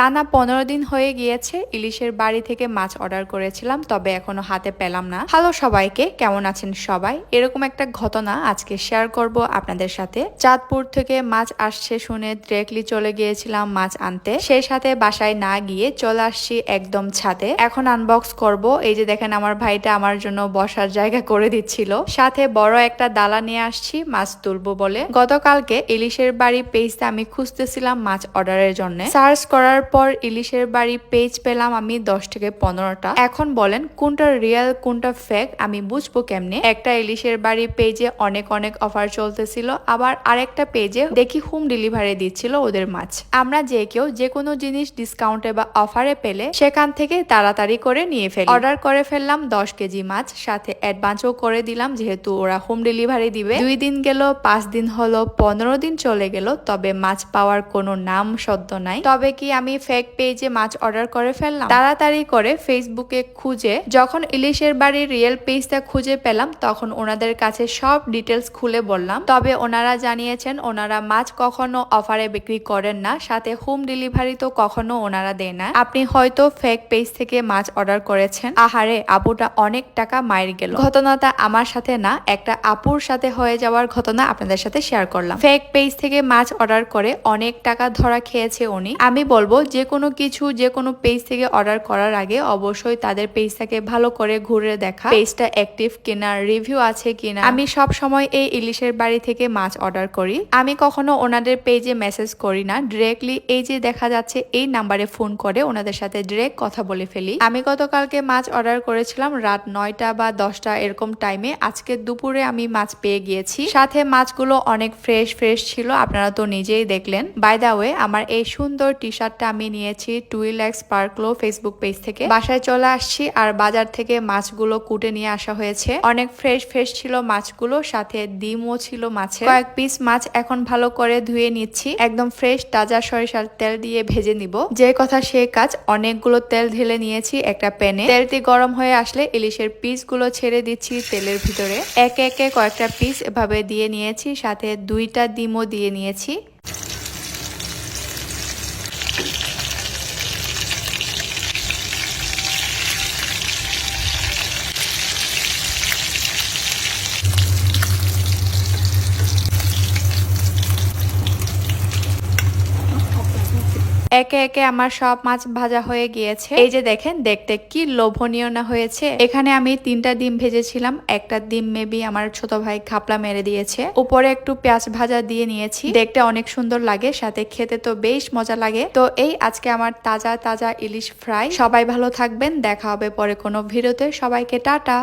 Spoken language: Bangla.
টানা পনেরো দিন হয়ে গিয়েছে, ইলিশের বাড়ি থেকে মাছ অর্ডার করেছিলাম, তবে এখনও হাতে পেলাম না। হ্যালো সবাইকে, কেমন আছেন সবাই? এরকম একটা ঘটনা আজকে শেয়ার করব আপনাদের সাথে। চাঁদপুর থেকে মাছ আসছে শুনে ডিরেক্টলি চলে গিয়েছিলাম মাছ আনতে। সেই সাথে বাসায় না গিয়ে চলে আসছি একদম ছাদে। এখন আনবক্স করব। এই যে দেখেন আমার ভাইটা আমার জন্য বসার জায়গা করে দিচ্ছিল। সাথে বড় একটা ডালা নিয়ে আসছি, মাছ তুলবো বলে। গতকালকে ইলিশের বাড়ি পেজটা আমি খুঁজতেছিলাম মাছ অর্ডারের জন্য। সার্চ করার পর ইলিশের বাড়ি পেজ পেলাম আমি দশ থেকে পনেরোটা। এখন বলেন, কোনটা রিয়েল কোনটা ফেক আমি বুঝব কেমনে? একটা ইলিশের বাড়ি পেজে অনেক অনেক অফার চলতেছিল, আবার আরেকটা পেজে দেখি হোম ডেলিভারি দিচ্ছিল ওদের মাছ। আমরা যে কেউ যে কোনো জিনিস ডিসকাউন্টে বা অফারে পেলে সেখান থেকে তাড়াতাড়ি করে নিয়ে ফেলি। অর্ডার করে ফেললাম দশ কেজি মাছ, সাথে অ্যাডভান্সও করে দিলাম যেহেতু ওরা হোম ডেলিভারি দিবে। দুই দিন গেল, পাঁচ দিন হলো, পনেরো দিন চলে গেল, তবে মাছ পাওয়ার কোনো নাম সদ্য নাই। তবে কি আমি ফেক পেজে মাছ অর্ডার করে ফেললাম। তাড়াতাড়ি করে ফেসবুকে খুঁজে, যখন ইলিশের বাড়ির রিয়েল পেজটা খুঁজে পেলাম, তখন ওনাদের কাছে সব ডিটেলস খুলে বললাম। তবে ওনারা জানিয়েছেন, ওনারা মাছ কখনো অফারে বিক্রি করেন না, সাথে হোম ডেলিভারি তো কখনো ওনারা দেয় না। আপনি হয়তো ফেক পেজ থেকে মাছ অর্ডার করেছেন। আহারে, আপুটা অনেক টাকা মায়ের গেল। ঘটনাটা আমার সাথে না, একটা আপুর সাথে হয়ে যাওয়ার ঘটনা আপনাদের সাথে শেয়ার করলাম। ফেক পেজ থেকে মাছ অর্ডার করে অনেক টাকা ধরা খেয়েছে উনি। আমি বলব যে কোনো কিছু যে কোনো পেজ থেকে অর্ডার করার আগে অবশ্যই তাদের পেজটাকে ভালো করে ঘুরে দেখা। পেজটা অ্যাক্টিভ কিনা রিভিউ আছে কিনা। আমি সব সময় এই ইলিশের বাড়ি থেকে মাছ অর্ডার করি। আমি কখনো ওনাদের পেজে মেসেজ করি না। ডিরেক্টলি এই যে দেখা যাচ্ছে, এই নাম্বারে ফোন করে ওনাদের সাথে ডিরেক্ট কথা বলে ফেলি। আমি গতকালকে মাছ অর্ডার করেছিলাম রাত নয়টা বা দশটা এরকম টাইমে আজকে দুপুরে আমি মাছ পেয়ে গিয়েছি। সাথে মাছগুলো অনেক ফ্রেশ ফ্রেশ ছিল। আপনারা তো নিজেই দেখলেন। বাই দা ওয়ে আমার এই সুন্দর টি শার্টটা আমি নিয়েছি টুইল এক্স পার্কলো ফেসবুক পেজ থেকে। বাসায় চলে আসছি আর বাজার থেকে মাছগুলো কুটে নিয়ে আসা হয়েছে। অনেক ফ্রেশ ফ্রেশ ছিল মাছগুলো, সাথে ডিমও ছিল মাছে কয়েক পিস মাছ এখন ভালো করে ধুয়ে নিচ্ছি। একদম ফ্রেশ তাজা সরিষার তেল দিয়ে ভেজে নিব। যে কথা সে কাজ, অনেকগুলো তেল ঢেলে নিয়েছি একটা প্যানে। তেলটি গরম হয়ে আসলে ইলিশের পিসগুলো ছেড়ে দিচ্ছি তেলের ভিতরে। একে একে কয়েকটা পিস এভাবে দিয়ে নিয়েছি, সাথে দুইটা ডিমও দিয়ে নিয়েছি। একে একে আমার সব মাছ ভাজা হয়ে গিয়েছে। এই যে দেখেন, দেখতে কি লোভনীয় না হয়েছে। এখানে আমি তিনটা ডিম ভেজেছিলাম। একটা ডিম মেবি আমার ছোট ভাই খাপলা মেরে দিয়েছে। উপরে একটু পেঁয়াজ ভাজা দিয়ে নিয়েছি। দেখতে অনেক সুন্দর লাগে, সাথে খেতে তো বেশ মজা লাগে। তো এই আজকে আমার তাজা তাজা ইলিশ ফ্রাই। সবাই ভালো থাকবেন, দেখা হবে পরে কোনো ভিডিওতে। সবাইকে টাটা।